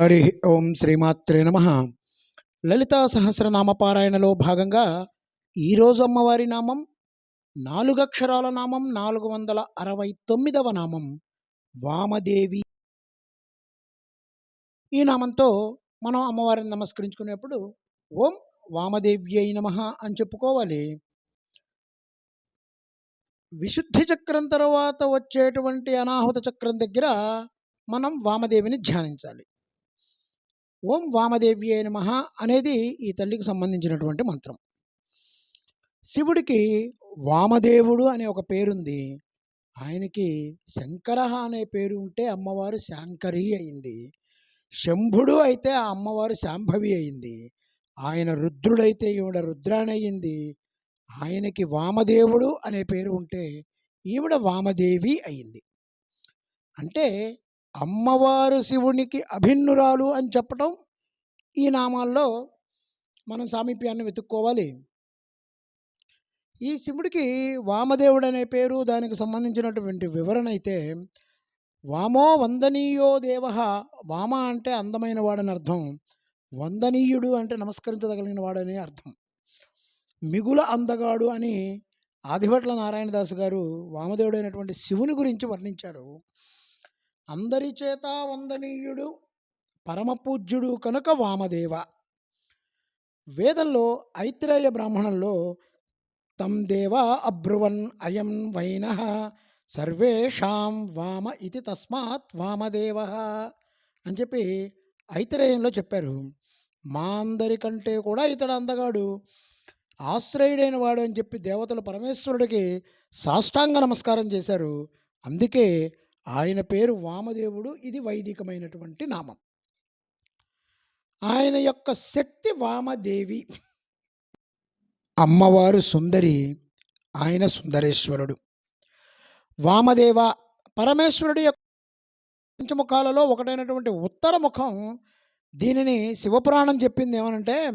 హరి ఓం శ్రీమాత్రే నమ. లలితా సహస్రనామ పారాయణలో భాగంగా ఈరోజు అమ్మవారి నామం నాలుగు అక్షరాల నామం నాలుగు వందల అరవై తొమ్మిదవ నామం వామదేవి. ఈ నామంతో మనం అమ్మవారిని నమస్కరించుకునేప్పుడు ఓం వామదేవి అయి నమ అని చెప్పుకోవాలి. విశుద్ధి చక్రం తర్వాత వచ్చేటువంటి అనాహుత చక్రం దగ్గర మనం వామదేవిని ధ్యానించాలి. ఓం వామదేవి అయిన మహా అనేది ఈ తల్లికి సంబంధించినటువంటి మంత్రం. శివుడికి వామదేవుడు అనే ఒక పేరుంది. ఆయనకి శంకర అనే పేరు ఉంటే అమ్మవారు శాంకరి అయింది. శంభుడు అయితే ఆ అమ్మవారు శాంభవి అయింది. ఆయన రుద్రుడైతే ఈవిడ రుద్రానయ్యింది ఆయనకి వామదేవుడు అనే పేరు ఉంటే ఈవిడ వామదేవి అయింది. అంటే అమ్మవారు శివునికి అభిన్నురాలు అని చెప్పటం ఈ నామాల్లో మనం సామీప్యాన్ని వెతుక్కోవాలి. ఈ శివుడికి వామదేవుడు అనే పేరు దానికి సంబంధించినటువంటి వివరణ అయితే వామో వందనీయో దేవ వామ అంటే అందమైన వాడని అర్థం వందనీయుడు అంటే నమస్కరించదగలిగిన వాడని అర్థం. మిగుల అందగాడు అని ఆదిభట్ల నారాయణదాసు గారు వామదేవుడైనటువంటి శివుని గురించి వర్ణించారు. అందరి చేత వందనీయుడు పరమపూజ్యుడు కనుక వామదేవ. వేదంలో ఐత్రేయ బ్రాహ్మణంలో తం దేవ అబ్రువన్ అయం వైన సర్వేషాం వామ ఇది తస్మాత్ వామదేవ అని చెప్పి ఐతరేయంలో చెప్పారు. మా అందరికంటే కూడా ఇతడు అందగాడు ఆశ్రయుడైన వాడు అని చెప్పి దేవతలు పరమేశ్వరుడికి సాష్టాంగ నమస్కారం చేశారు. అందుకే ఆయన పేరు వామదేవుడు. ఇది వైదికమైనటువంటి నామం. ఆయన యొక్క శక్తి వామదేవి. అమ్మవారు సుందరి ఆయన సుందరేశ్వరుడు. వామదేవ పరమేశ్వరుడి యొక్క పంచముఖాలలో ఒకటైనటువంటి ఉత్తర ముఖం దీనిని శివపురాణం చెప్పింది ఏమనంటే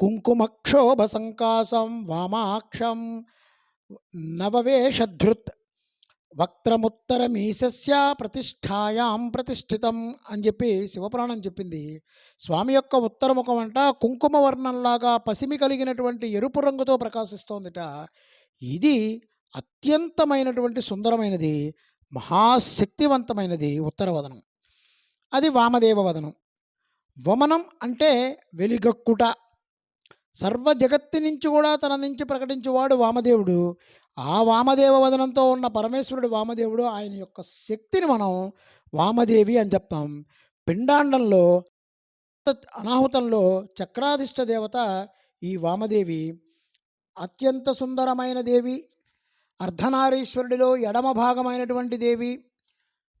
కుంకుమక్షోభ సంకాసం వామాక్షం నవవేషధృత్ వక్త్రముత్తరమీశస్య ప్రతిష్టాయాం ప్రతిష్ఠితం అని చెప్పి శివపురాణం చెప్పింది. స్వామి యొక్క ఉత్తరముఖం అంట కుంకుమ వర్ణంలాగా పసిమి కలిగినటువంటి ఎరుపు రంగుతో ప్రకాశిస్తోందిట. ఇది అత్యంతమైనటువంటి సుందరమైనది మహాశక్తివంతమైనది ఉత్తరవదనం అది వామదేవ వదనం. వమనం అంటే వెలిగక్కుట. సర్వ జగత్తి నుంచి కూడా తన నుంచి ప్రకటించేవాడు వామదేవుడు. ఆ వామదేవ వదనంతో ఉన్న పరమేశ్వరుడు వామదేవుడు ఆయన యొక్క శక్తిని మనం వామదేవి అని చెప్తాం. పిండాండంలో అనాహుతంలో చక్రాధిష్ట దేవత ఈ వామదేవి. అత్యంత సుందరమైన దేవి. అర్ధనారీశ్వరుడిలో ఎడమ భాగమైనటువంటి దేవి.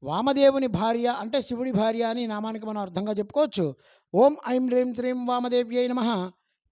వామదేవుని భార్య అంటే శివుడి భార్య అని నామానికి మనం అర్థంగా చెప్పుకోవచ్చు. ఓం ఐం రీం శ్రీం వామదేవ్యై నమ.